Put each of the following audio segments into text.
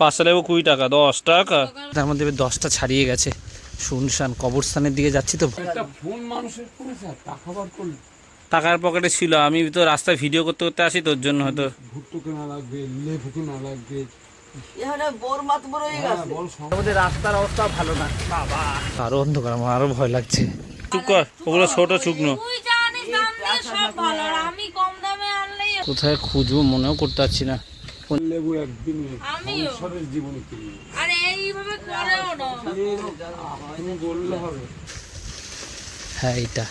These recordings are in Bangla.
পাঁচটা লেবু কুড়ি টাকা দশ টাকা। তার মধ্যে দশটা ছাড়িয়ে গেছে। শুনশান কবরস্থানের দিকে যাচ্ছি তো। একটা ফোন মানুষের ফোনে স্যার টাকা বার করলে। টাকার পকেটে ছিল আমি তো রাস্তায় ভিডিও করতে করতে আসি তোর জন্য হয়তো। ভুট্টো কেনা লাগবে লেবু কেনা লাগবে। এখানে বোর মাত বড় হয়ে রাস্তার অবস্থা ভালো না। বাবা। আরও অন্ধকার আমার আরও ভয় লাগছে। চুপ কর ওগুলো ছোট শুকনো। তুই জানিস দাম দিয়ে সব ভালো আর আমি কম দামে আনলেই কোথায় খুঁজবো মনেও করতে পারছি না। লেবু একদিনে আমিও। সংসারের জীবনে কিনবে আর এইভাবে করেও না। তুমি বললে হবে। হ্যাঁ এইটা।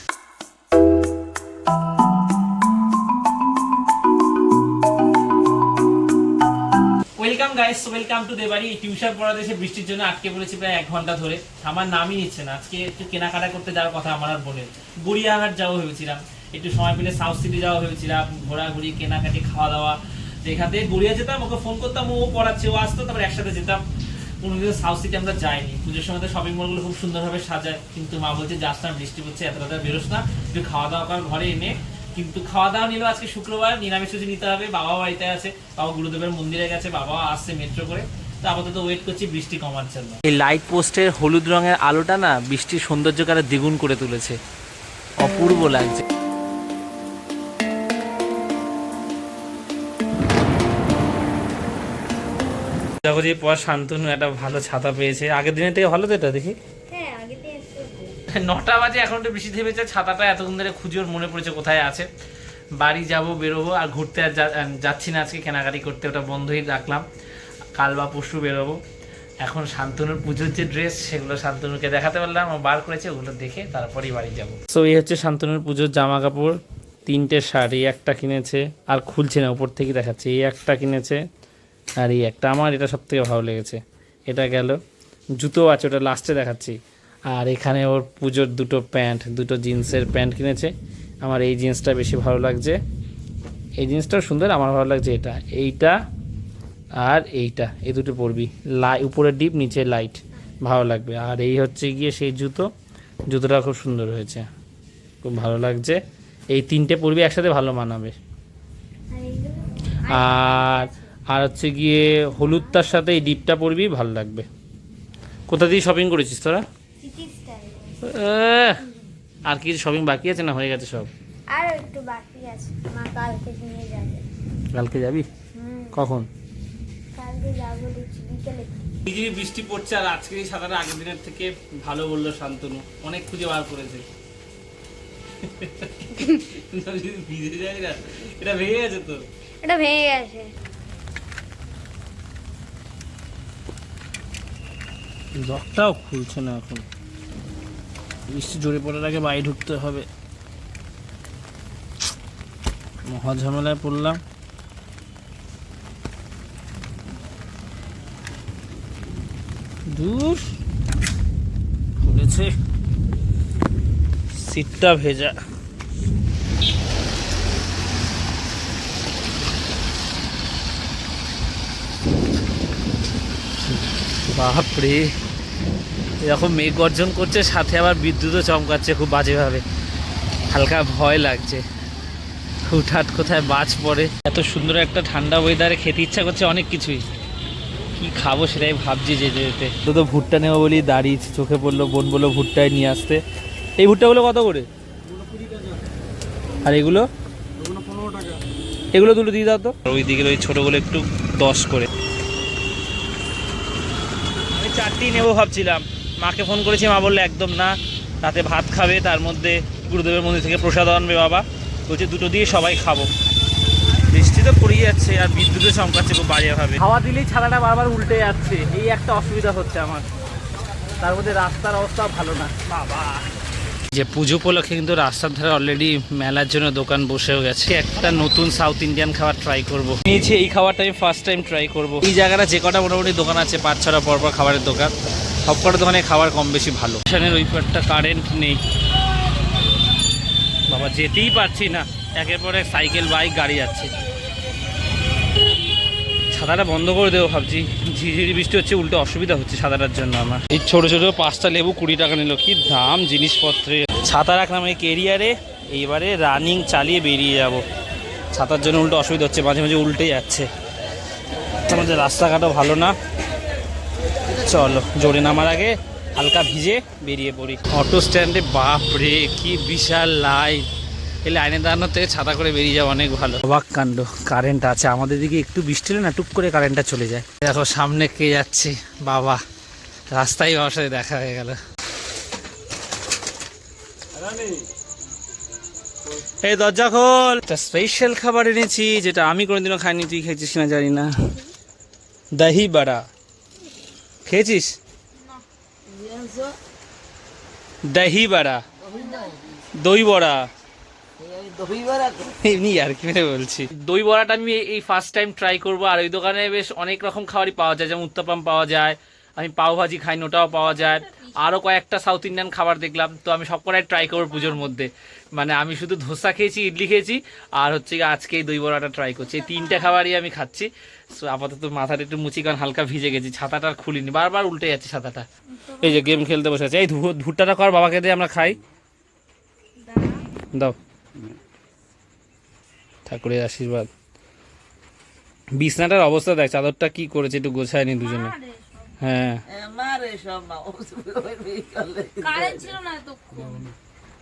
ওয়েলকাম গাইস ওয়েলকাম টু দেবাড়ি টিউশন পড়াতে এসে বৃষ্টির জন্য আটকে পড়েছি প্রায় এক ঘণ্টা ধরে। আমার নামই নিচ্ছে না। আজকে একটু কেনাকাটা করতে যাওয়ার কথা আমার আর বোনের গড়িয়াহাট যাওয়া ভেবেছিলাম। একটু সময় পেলে সাউথ সিটি যাওয়া ভেবেছিলাম। ঘোরাঘুরি কেনাকাটি খাওয়া দাওয়া। এখান গড়িয়া যেতাম, ওকে ফোন করতাম, ও পড়াচ্ছে, ও আসতো, তারপর একসাথে যেতাম। কোনোদিন সাউথ সিটি আমরা যাইনি। পুজোর সময় তো শপিং মলগুলো খুব সুন্দরভাবে সাজায়। কিন্তু মা বলছে, যাস না, বৃষ্টি পড়ছে, এত রাতে বেরোস না। একটু খাওয়া দাওয়া কর, ঘরে এনে। কিন্তু খাওয়া দাওয়া নিল আজকে শুক্রবার, নিরামিষ সুজি নিতে হবে। বাবা বাড়িতে আছে, বাবা গুরুদেবের মন্দিরে গেছে বাবা আসছে মেট্রো করে। তো আপাতত ওয়েট করছি, বৃষ্টি জন্য এই লাইট পোস্টের হলুদ রঙের আলোটা না, বৃষ্টির সৌন্দর্যকে দ্বিগুণ করে তুলেছে। অপূর্ব লাগছে। যে পর শান্তনু একটা ভালো ছাতা পেয়েছে। আগের দিনের থেকে ভালো তো এটা দেখি? হ্যাঁ নটা বাজে এখন একটু বেশি থেমেছে ছাতাটা এতক্ষণ ধরে খুঁজে ওর মনে পড়েছে কোথায় আছে। বাড়ি যাব বেরোবো আর ঘুরতে আর যাচ্ছি না আজকে কেনাকাটি করতে ওটা বন্ধই রাখলাম। কাল বা পরশু বেরোবো। এখন শান্তনুর পুজোর যে ড্রেস সেগুলো শান্তনুকে দেখাতে পারলাম ও বার করেছে ওগুলো দেখে তারপরেই বাড়ি যাব। সো এই হচ্ছে শান্তনুর পুজোর জামা কাপড় তিনটে শাড়ি একটা কিনেছে আর খুলছে না উপর থেকে দেখাচ্ছে এই একটা কিনেছে। আর এই একটা আমার এটা সব থেকে ভালো লেগেছে। এটা গেল জুতো আছে ওটা লাস্টে দেখাচ্ছি। আর এখানে ওর পুজোর দুটো প্যান্ট দুটো জিন্সের প্যান্ট কিনেছে। আমার এই জিন্সটা বেশি ভালো লাগছে। এই জিন্সটাও সুন্দর আমার ভালো লাগছে এটা। এইটা আর এইটা এই দুটো পরবি। লাই উপরে ডিপ নিচে লাইট ভালো লাগবে। আর এই হচ্ছে গিয়ে সেই জুতো। জুতোটা খুব সুন্দর হয়েছে। খুব ভালো লাগছে। এই তিনটে পরবি একসাথে ভালো মানাবে। আর আর হচ্ছে গিয়ে হলুদটার সাথে এই ডিপটা পরবি ভালো লাগবে। কোথা দিয়ে শপিং করেছিস তোরা? আর কিছু শপিং বাকি আছে না হয়ে গেছে সব? আর একটু বাকি আছে। মা কালকে নিয়ে যাবে। কালকে যাবি? কখন? কালকে যাব বিকেলে। বিজলি বৃষ্টি পড়ছে আর আজকে এই সাঁতারটা আগের দিনের থেকে ভালো বলল শান্তনু। অনেক খুঁজে বার করেছে। ভিজে যায় না। এটা ভেঙে গেছে তো? এটা ভেঙে গেছে। লকটাও খুলছে না এখন। বৃষ্টি জোরে পড়ার আগে বাড়ি ঢুকতে হবে। মহা ঝামেলায় পড়লাম। দূর। খুলেছে। সিটটা ভেজা। বাপরে। এরকম মেঘ গর্জন করছে, সাথে আবার বিদ্যুৎও চমকাচ্ছে খুব বাজেভাবে। হালকা ভয় লাগছে। হুটহাট কোথায় বাজ পড়ে। এত সুন্দর একটা ঠান্ডা ওয়েদারে খেতে ইচ্ছা করছে অনেক কিছুই। কি খাব সেটাই ভাবছি যেতে যেতে। তো তো ভুট্টা নেব বলি দাঁড়িয়েছি চোখে পড়ল, বোন বলল ভুট্টায় নিয়ে আসতে। এই ভুট্টাগুলো কত করে? আর এগুলো? এগুলো দুটো দিয়ে দাও তো। ওই দিকে ওই ছোটোগুলো একটু দশ করে। চারটি নেব ভাবছিলাম। মাকে ফোন করেছি মা বললে একদম না। রাতে ভাত খাবে তার মধ্যে গুরুদেবের মন্দির থেকে প্রসাদ আনবে বাবা। বলছে দুটো দিয়ে সবাই খাব। বৃষ্টি তো পড়েই যাচ্ছে আর বিদ্যুৎও চমকাচ্ছে খুব বাজেভাবে। হাওয়া দিলেই ছাড়াটা বারবার উল্টে যাচ্ছে। এই একটা অসুবিধা হচ্ছে আমার। তার মধ্যে রাস্তার অবস্থা ভালো না। বাবা। যে পুজো উপলক্ষে কিন্তু রাস্তার ধারে অলরেডি মেলার জন্য দোকান বসেও গেছে। একটা নতুন সাউথ ইন্ডিয়ান খাবার ট্রাই করব। নিয়েছি এই খাবারটা আমি ফার্স্ট টাইম ট্রাই করব। এই জায়গাটা যে কটা মোটামুটি দোকান আছে, পাঁচ ছটা পরপর খাবারের দোকান। সব কটা দোকানে খাবার কম বেশি ভালো। স্টেশনের ওই পারটা কারেন্ট নেই। বাবা, যেতেই পারছি না। একের পর সাইকেল বাইক গাড়ি যাচ্ছে। ছাতাটা বন্ধ করে দেবো ভাবছি। ঝিঝিরি বৃষ্টি হচ্ছে উল্টো অসুবিধা হচ্ছে ছাতাটার জন্য আমার। এই ছোট ছোট পাঁচটা লেবু কুড়ি টাকা নিল। কি দাম জিনিসপত্রে? ছাতা রাখলাম এই কেরিয়ারে এইবারে রানিং চালিয়ে বেরিয়ে যাব। ছাতার জন্য উল্টো অসুবিধা হচ্ছে মাঝে মাঝে উল্টে যাচ্ছে। আমাদের রাস্তাঘাটও ভালো না। চলো জোরে নামার আগে হালকা ভিজে বেরিয়ে পড়ি। অটো স্ট্যান্ডে বাপ রে কি বিশাল লাইন এই লাইনে দাঁড়ানোর থেকে ছাতা করে বেরিয়ে যাওয়া অনেক ভালো। অবাক কাণ্ড কারেন্ট আছে। আমাদের দিকে একটু বৃষ্টি হলে না টুক করে কারেন্টটা চলে যায়। দেখো সামনে কে যাচ্ছে? বাবা রাস্তায় বাবার সাথে দেখা হয়ে গেল। এই দরজা খোল। একটা স্পেশাল খাবার এনেছি যেটা আমি কোনোদিনও খাইনি। তুই খেয়েছিস কিনা জানি না। দহি বড়া। খেয়েছিস? দহি বড়া। দই বড়া। দই বড়া তো এমনি আর কি মেরে বলছি। দই বড়াটা আমি এই ফার্স্ট টাইম ট্রাই করব আর ওই দোকানে বেশ অনেক রকম খাবারই পাওয়া যায় যেমন উত্তাপাম পাওয়া যায় আমি পাও ভাজি খাই ওটাও পাওয়া যায় আরও কয়েকটা সাউথ ইন্ডিয়ান খাবার দেখলাম তো আমি সব কটাই ট্রাই করব পুজোর মধ্যে। মানে আমি শুধু ধোসা খেয়েছি ইডলি খেয়েছি আর হচ্ছে গিয়ে আজকে এই দই বড়াটা ট্রাই করছি। এই তিনটা খাবারই আমি খাচ্ছি সো আপাতত মাথাটা একটু মুচি কারণ হালকা ভিজে গেছি ছাতাটা আর খুলিনি বারবার উল্টে যাচ্ছে ছাতাটা। এই যে গেম খেলতে বসে আছে এই ধু- ভুট্টাটা কর বাবাকে দিয়ে আমরা খাই। দাও। ঠাকুরের আশীর্বাদ। বিছনাটার অবস্থা দেখ চাদরটা কি করেছে একটু গোছায়নি দুজনে। হ্যাঁ।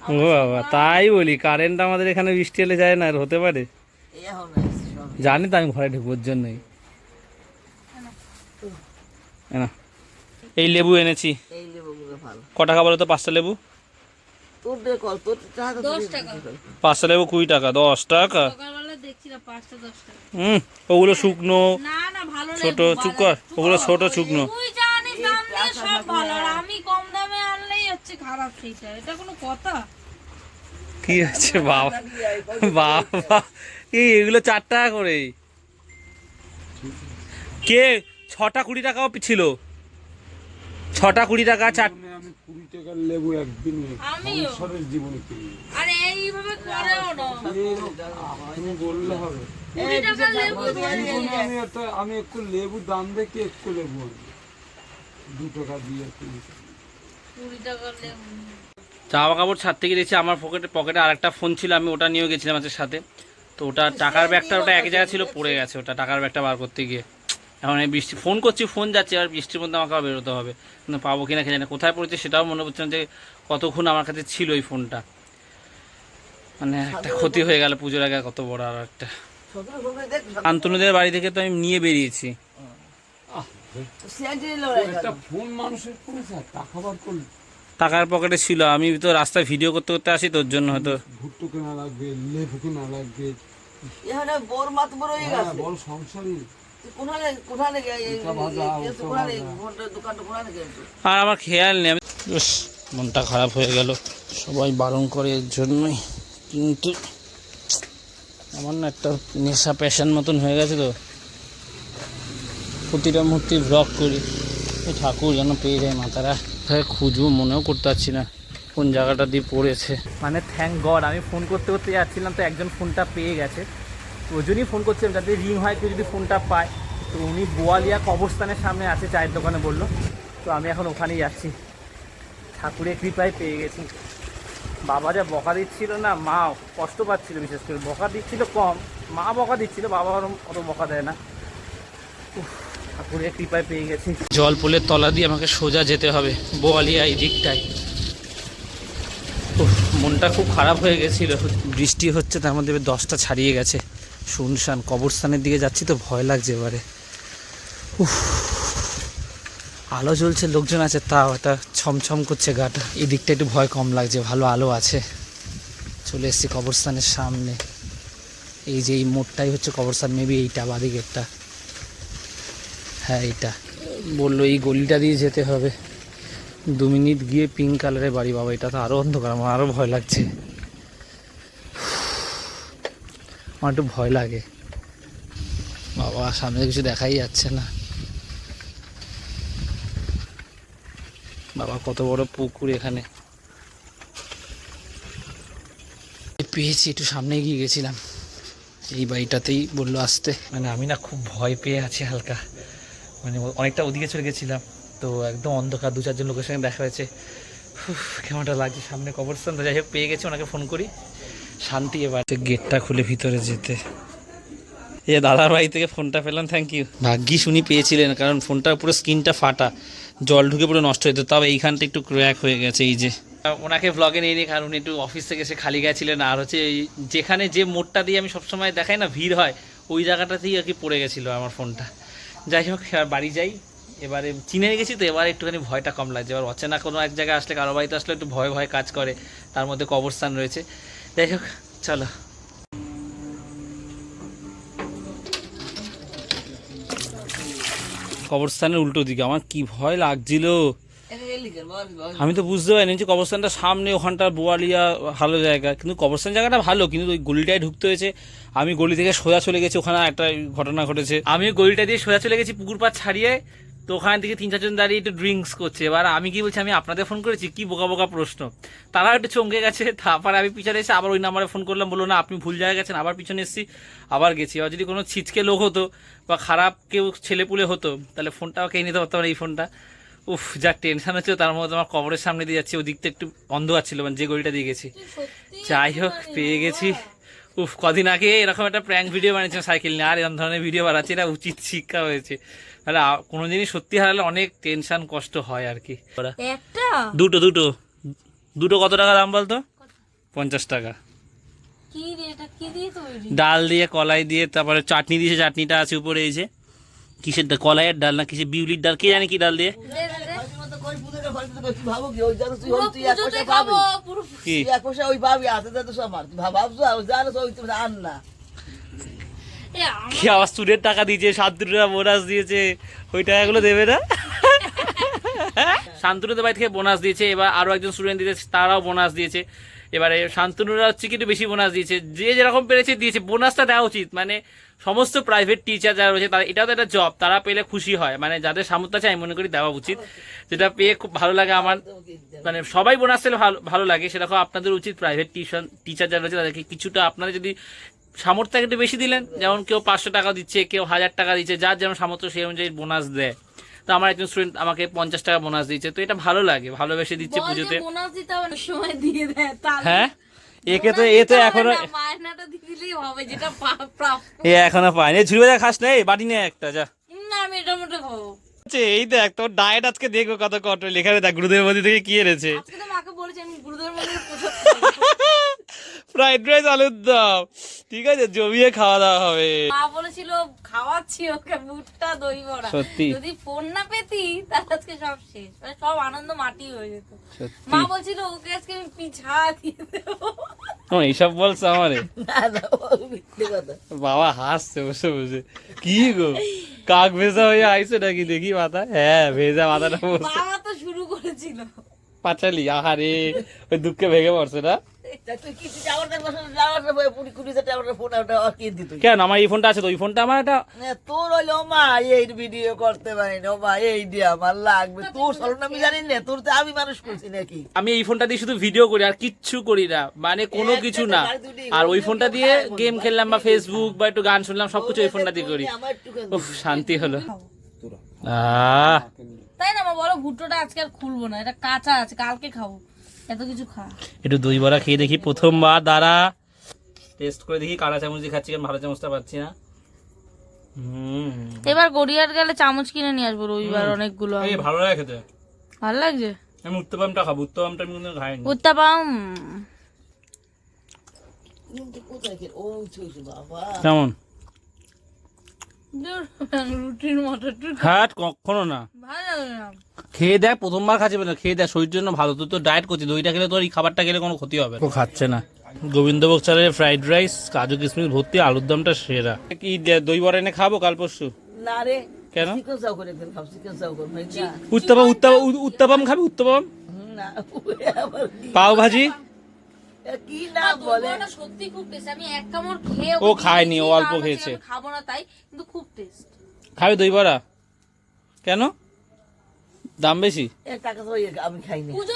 ও না বাবা তাই বলি কারেন্ট আমাদের এখানে বৃষ্টি এলে যায় না আর হতে পারে। জানি তো আমি ঘরে ঢুকবোর জন্যই। নাও। এই লেবু এনেছি। এই লেবুগুলো ক টাকা বলো তো পাঁচটা লেবু? পাঁচটা লেবু কুড়ি টাকা দশ টাকা। হুম ওগুলো শুকনো। ছোট ওগুলো ছোট শুকনো। তুই জানিস দাম দিয়ে সব ভালো। আর আমি কম দামে আনলেই হচ্ছে খারাপ সেইটা। এটা কোনো কথা? কি হচ্ছে বাবা? বাবা এই এগুলো চার টাকা করে। কে? ছটা কুড়ি টাকাও ছিল। ছটা কুড়ি টাকা চার টাকার লেবু একদিন আমিও। সংসারের জীবনে কিনি আর এইভাবে করেও না। তুমি বললে হবে। আমি একটা আমি একটু লেবু দাম দেখে একটু লেবু দু টাকা দিয়ে কিনি কুড়ি টাকার লেবু। জামা কাপড় ছাড়তে গিয়ে দেখছি আমার পকেটে পকেটে আরেকটা ফোন ছিল আমি ওটা নিয়েও গেছিলাম আজকের সাথে। তো ওটা টাকার ব্যাগটা ওটা এক জায়গায় ছিল পড়ে গেছে। ওটা টাকার ব্যাগটা বার করতে গিয়ে। এখন এই বৃষ্টি ফোন করছি ফোন যাচ্ছে আর বৃষ্টির মধ্যে আমাকে বেরোতে হবে। কিন্তু পাবো কিনা খেয়ে না। কোথায় পড়েছে সেটাও মনে হচ্ছে না যে কতক্ষণ আমার কাছে ছিল ওই ফোনটা। মানে একটা ক্ষতি হয়ে গেল পুজোর আগে কত বড় আর একটা। শান্তনুদের বাড়ি থেকে তো আমি নিয়ে বেরিয়েছি। টাকার পকেটে ছিল আমি তো রাস্তায় ভিডিও করতে করতে আসি তোর জন্য হয়তো। ভুট্টো কেনা লাগবে লেবু কেনা লাগবে। এখানে বোর মাত বড় হয়ে হ্যাঁ গেছে বড় সংসারই। আর আমার খেয়াল নেই মনটা খারাপ হয়ে গেল। সবাই বারণ করে এর জন্যই কিন্তু আমার না একটা নেশা প্যাশন মতন হয়ে গেছে তো। প্রতিটা মূর্তি ব্লগ করি ঠাকুর যেন পেয়ে যায় মাতারা কোথায় খুঁজবো মনেও করতে পারছি না কোন জায়গাটা দিয়ে পড়েছে। মানে থ্যাংক গড আমি ফোন করতে করতে যাচ্ছিলাম তো একজন ফোনটা পেয়ে গেছে। তো ওই জন্যই ফোন করছিলাম যাতে রিং হয় কেউ যদি ফোনটা পায়। তো উনি বোয়ালিয়া কবরস্থানের সামনে আছে চায়ের দোকানে বলল। তো আমি এখন ওখানেই যাচ্ছি ঠাকুরের কৃপায় পেয়ে গেছি। বাবা যা বকা দিচ্ছিল না মা কষ্ট পাচ্ছিল বিশেষ করে। বকা দিচ্ছিল কম মা বকা দিচ্ছিল বাবা ওরম অত বকা দেয় না। উফ, ঠাকুরের কৃপায় পেয়ে গেছি। জল পোলের তলা দিয়ে আমাকে সোজা যেতে হবে বোয়ালিয়া এই দিকটায়। উফ, মনটা খুব খারাপ হয়ে গেছিল। বৃষ্টি হচ্ছে তার মধ্যে দশটা ছাড়িয়ে গেছে। শুনশান, কবরস্থানের দিকে যাচ্ছি তো ভয় লাগছে এবারে। উফ, আলো জ্বলছে, লোকজন আছে, তাও এটা ছমছম করছে গাটা এই দিকটা একটু ভয় কম লাগছে, ভালো আলো আছে। চলে এসেছি কবরস্থানের সামনে। এই যে এই মোড়টাই হচ্ছে কবরস্থান মেবি এইটা বাদি গেটটা হ্যাঁ এইটা। বলল, এই গলিটা দিয়ে যেতে হবে। দু মিনিট গিয়ে পিঙ্ক কালারের বাড়ি বাবা এটা তো আরও অন্ধকার, আমার আরও ভয় লাগছে। আমার একটু ভয় লাগে। বাবা, সামনে কিছু দেখাই যাচ্ছে না। বাবা, কত বড় পুকুর এখানে। পেয়েছি, একটু সামনে এগিয়ে গেছিলাম। এই বাড়িটাতেই বলল আসতে। মানে আমি না খুব ভয় পেয়ে আছি হালকা। মানে অনেকটা ওদিকে চলে গেছিলাম, তো একদম অন্ধকার দু চারজন লোকের সঙ্গে দেখা হয়েছে। কেমনটা লাগছে সামনে কবরস্থান। তো যাই হোক, পেয়ে গেছি, ওনাকে ফোন করি। শান্তি এবার। গেটটা খুলে ভিতরে যেতে। যে দাদার বাড়ি থেকে ফোনটা পেলাম থ্যাংক ইউ ভাগ্যি শুনি পেয়েছিলেন, কারণ ফোনটার পুরো স্ক্রিনটা ফাটা। জল ঢুকে পুরো নষ্ট হতো তবে এইখানটা একটু ক্র্যাক হয়ে গেছে, এই যে। ওনাকে ব্লগে নিয়ে নিই কারণ উনি একটু অফিস থেকে এসে খালি গেছিলেন আর হচ্ছে যেখানে যে মোড়টা দিয়ে আমি সবসময় দেখাই না, ভিড় হয়, ওই জায়গাটাতেই আর কি পড়ে গেছিল আমার ফোনটা। যাই হোক বাড়ি যাই, এবারে চিনে গেছি তো, এবার একটুখানি ভয়টা কম লাগছে। এবার অচেনা কোনো এক জায়গায় আসলে, কারও বাড়িতে আসলে একটু ভয় ভয় কাজ করে, তার মধ্যে কবরস্থান রয়েছে। যাই হোক চলো। কবরস্থানের উল্টো দিকে আমার কি ভয় লাগছিল। আমি তো বুঝতে পারিনি যে কবরস্থানটা সামনে ওখানটা বোয়ালিয়া ভালো জায়গা। কিন্তু কবরস্থান জায়গাটা ভালো কিন্তু ওই গলিটায় ঢুকতে হয়েছে। আমি গলি থেকে সোজা চলে গেছি ওখানে একটা ঘটনা ঘটেছে। আমি গলিটা দিয়ে সোজা চলে গেছি পুকুর পাড় ছাড়িয়ে। তো ওখান থেকে তিন চারজন দাঁড়িয়ে একটু ড্রিঙ্কস করছে। এবার আমি কি বলছি আমি আপনাদের ফোন করেছি? কি বোকা বোকা প্রশ্ন? তারা একটু চমকে গেছে তারপরে আমি পিছনে এসে আবার ওই নাম্বারে ফোন করলাম বলল না আপনি ভুল জায়গায় গেছেন আবার পিছনে এসেছি আবার গেছি। আর যদি কোনো ছিচকে লোক হতো বা খারাপ কেউ ছেলেপুলে হতো তাহলে ফোনটাও কে নিতে পারতাম এই ফোনটা উফ যা টেনশন হচ্ছে তার মধ্যে আমার কবরের সামনে দিয়ে যাচ্ছে ওই দিকটা একটু অন্ধকার ছিল মানে যে গলিটা দিয়ে গেছি। যাই হোক পেয়ে গেছি। উফ কদিন আগে এরকম একটা প্র্যাঙ্ক ভিডিও বানিয়েছিলাম সাইকেল নিয়ে আর এরকম ধরনের ভিডিও বানাচ্ছি এটা উচিত শিক্ষা হয়েছে। তাহলে কোনো জিনিস সত্যি হারালে অনেক টেনশন কষ্ট হয় আর কি। একটা? দুটো দুটো। দুটো কত টাকা দাম বলতো? পঞ্চাশ টাকা। কি রে এটা কি দিয়ে তৈরি? ডাল দিয়ে কলাই দিয়ে তারপরে চাটনি দিয়েছে চাটনিটা আছে উপরে এই যে। কিসের কলাইয়ের ডাল না কিসের বিউলির ডাল? কে জানে কি ডাল দিয়ে? কি? ওই জানো তুই- পুরো ওই তুই এক পয়সা ওই পাবি, হাতে হাতে সব আমার। ভাব- ভাবছ, জানো ওই তুমি আন না। কি আবার স্টুডেন্ট টাকা দিয়েছে শান্তনু টাকা বোনাস দিয়েছে, ওই টাকাগুলো দেবে না? শান্তনুদের বাড়ি থেকে বোনাস দিয়েছে, এবার আরও একজন স্টুডেন্ট দিয়েছে, তারাও বোনাস দিয়েছে। এবারে শান্তনুরা হচ্ছে কি একটু বেশি বোনাস দিয়েছে। যে যেরকম পেরেছে দিয়েছে বোনাসটা দেওয়া উচিত। মানে সমস্ত প্রাইভেট টিচার যারা রয়েছে, তারা এটাও তো একটা জব তারা পেলে খুশি হয়। মানে যাদের সামর্থ্য আছে, আমি মনে করি দেওয়া উচিত। যেটা পেয়ে খুব ভালো লাগে আমার। মানে সবাই বোনাস পেলে ভালো ভালো লাগে। সেরকম আপনাদের উচিত প্রাইভেট টিউশন টিচার যারা রয়েছে, তাদেরকে কিছুটা আপনারা যদি সামর্থ্য একটু বেশি দিলেন যেমন কেউ পাঁচশো টাকা দিচ্ছে কেউ হাজার টাকা দিচ্ছে যার যেমন সামর্থ্য সেই অনুযায়ী বোনাস দেয়। তো আমার একজন স্টুডেন্ট আমাকে পঞ্চাশ টাকা বোনাস দিচ্ছে তো এটা ভালো লাগে ভালোবেসে দিচ্ছে পুজোতে। হ্যাঁ? একে তো এ তো এখনও এ এখনও পায়নি ঝুড়ি বাজার খাস নেই বাড়ি নেই একটা যা। আচ্ছা, এই দেখ তোর ডায়েট আজকে দেখব কত কন্ট্রোল এখানে দেখ গুরুদেব মন্দির থেকে কি এনেছে? মাকে বলেছি আমি গুরুদেব মন্দিরে ফ্রাইড রাইস আলুর দম। ঠিক আছে জমিয়ে খাওয়া দাওয়া হবে। মা বলেছিল খাওয়াচ্ছি ওকে ভুট্টা দই বড়া। সত্যি? যদি ফোন না পেতি তাহলে আজকে সব শেষ। মানে সব আনন্দ মাটি হয়ে যেত। মা বলছিল ওকে আজকে আমি পিঠা দিয়ে দেবো। ও, এইসব বলছো আমারে। বাবা হাসছে বসে বসে। কি গো? কাক ভেজা হয়ে আইছে নাকি? দেখি মাথা। হ্যাঁ ভেজা মাথাটা বাবা তো শুরু করেছিল। পাঁচালি আহারে ওই দুঃখে ভেঙে পড়ছে না? তা তুই কি তুই যাওয়ারটা বছর যাওয়ারটা বই কুড়ি কুড়ি হাজার টাকার ফোন ওটা আর কিনে দিত। কেন? আমার এই ফোনটা আছে তো ওই ফোনটা আমার একটা তোর হইল মা এই ভিডিও করতে পারি না মা এই দিয়ে আমার লাগবে। তোর সরণ আমি জানি না তোর তো আমি মানুষ করছি নাকি? আমি এই ফোনটা দিয়ে শুধু ভিডিও করি আর কিচ্ছু করি না। মানে কোনো কিছু না। আর ওই ফোনটা দিয়ে গেম খেললাম বা ফেসবুক বা একটু গান শুনলাম সবকিছু ওই ফোনটা দিয়ে করি। উফ শান্তি হলো। আহ। তাই না মা বলো ভুট্টোটা আজকে আর খুলবো না এটা কাঁচা আছে কালকে খাব। এত কিছু খা। একটু দই বড়া খেয়ে দেখি প্রথমবার দ্বারা টেস্ট করে দেখি কারা চামচ দিয়ে খাচ্ছি কারণ ভালো চামচটা পাচ্ছি না। এবার গড়িয়ার গেলে চামচ কিনে নিয়ে আসব রবিবার অনেকগুলো এই ভালো লাগে খেতে। ভালো লাগছে? আমি উত্তপামটা খাব উত্তপামটা আমি কিন্তু খাইনি। উত্তাপাম কেমন? রুটির মতো হ্যাঁ কখনো না। ভালো লাগে না। খেয়ে দেয় প্রথমবার খাচ্ছি না খেয়ে দেয় শরীর জন্য ভালো। তুই তো ডায়েট করছিস দইটা খেলে তোর এই খাবারটা খেলে কোনো ক্ষতি হবে ও খাচ্ছে না। গোবিন্দভোগ চালের ফ্রাইড রাইস কাজু কিশমিশ ভর্তি আলুর দমটা সেরা। কি দে- দই বড়া এনে খাব কাল পরশু? না রে কেন? চিকেন চাও করে একদিন খাও চিকেন চাও করে না। উত্তাপাম উত্তাপাম উত্তাপাম খাবি উত্তাপাম? পাও ভাজি? কি না বলে। সত্যি খুব টেস্ট আমি এক কামড় খেয়ে ও খায়নি, ও অল্প খেয়েছে। খাব না তাই কিন্তু খুব টেস্ট খাবি দই বড়া? কেন? দাম বেশি?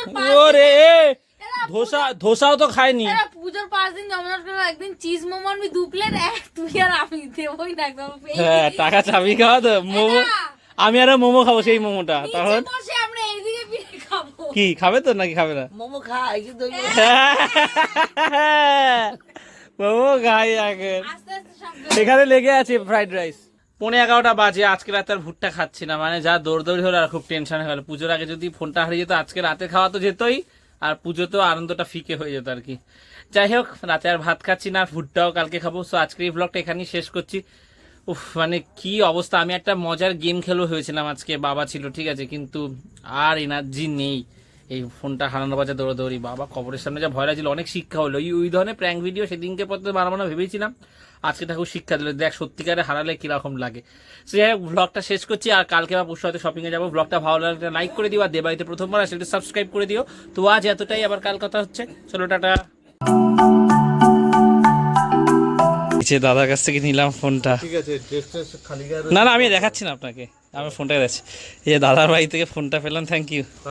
আমি ওরে ধোসা ধোসাও তো খায়নি এরা পুজোর পাঁচ দিন করে একদিন চিজ মোমো আনবি দু প্লেট এক তুই আর আমি দেবই না একদম। হ্যাঁ টাকা চাবি খাওয়া তো মোমো আমি আরও মোমো খাব সেই মোমোটা তখন বসে আমরা এইদিকে পিঠে খাব। কি খাবে তো নাকি খাবে না? মোমো খাই কিন্তু মোমো খাই আগে। আস্তে আস্তে এখানে লেগে আছে ফ্রাইড রাইস পৌনে এগারোটা বাজে, আজকে রাতে আর ভুট্টা খাচ্ছি না। মানে যা দৌড়দৌড়ি হলো আর খুব টেনশন হয়ে গেল পুজোর আগে যদি ফোনটা হারিয়ে যেত, আজকে রাতে খাওয়া তো যেতই, আর পুজোতেও আনন্দটা ফিকে হয়ে যেত আর কি। যাই হোক, রাতে আর ভাত খাচ্ছি না, ভুট্টাও কালকে খাব। সো আজকের এই ব্লগটা এখানেই শেষ করছি। উফ মানে কি অবস্থা। আমি একটা মজার গেম খেলো হয়েছিলাম আজকে, বাবা ছিল, ঠিক আছে, কিন্তু আর এনার্জি নেই। এই ফোনটা হারানো বাজা দৌড়াদৌড়ি। বাবা খবরের সামনে যা ভয় লাগছিল অনেক শিক্ষা হলো। এই ওই ধরনের প্র্যাঙ্ক ভিডিও সেদিনকে পর তো বানাবো না ভেবেছিলাম। আজকে ঠাকুর শিক্ষা দিল। দেখ সত্যিকারে হারালে কীরকম লাগে। সে যাই হোক ব্লগটা শেষ করছি। আর কালকে বা পরশু হয়তো শপিংয়ে যাব। ব্লগটা ভালো লাগলে লাইক করে দিও। আর দেবাড়িতে প্রথমবার আসলে সাবস্ক্রাইব করে দিও। তো আজ এতটাই। আবার কাল কথা হচ্ছে। চলো টাটা। দাদার কাছ থেকে নিলাম ফোনটা। ঠিক আছে ড্রেসটা খালি গায়ে না না আমি দেখাচ্ছি না আপনাকে। আমি ফোনটা দেখাচ্ছি। এই দাদার বাড়ি থেকে ফোনটা পেলাম। Thank you